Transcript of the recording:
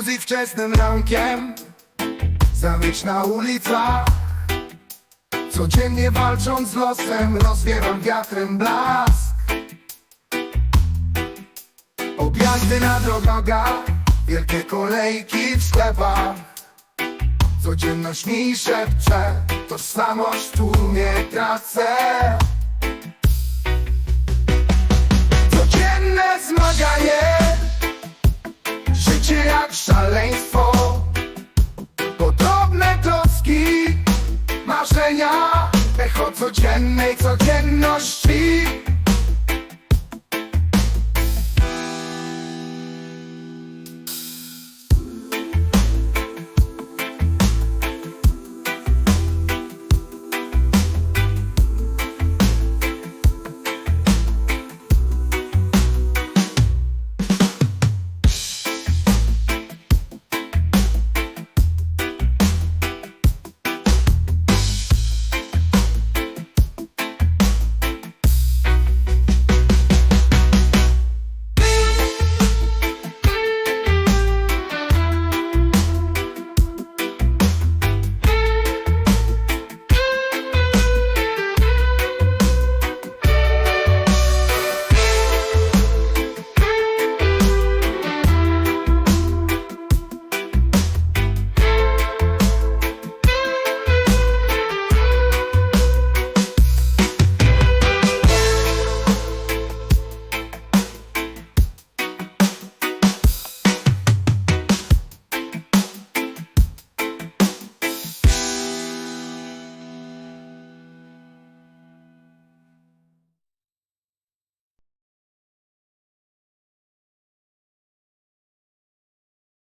iluzji wczesnym rankiem. Zamycz na ulicach. Codziennie walcząc z losem Rozwieram wiatrem blask. Objazdy na drogach Wielkie kolejki w sklepach. Codzienność mi szepcze Tożsamość tłumie tracę szaleństwo. Podobne troski Marzenia Echo codziennej codzienności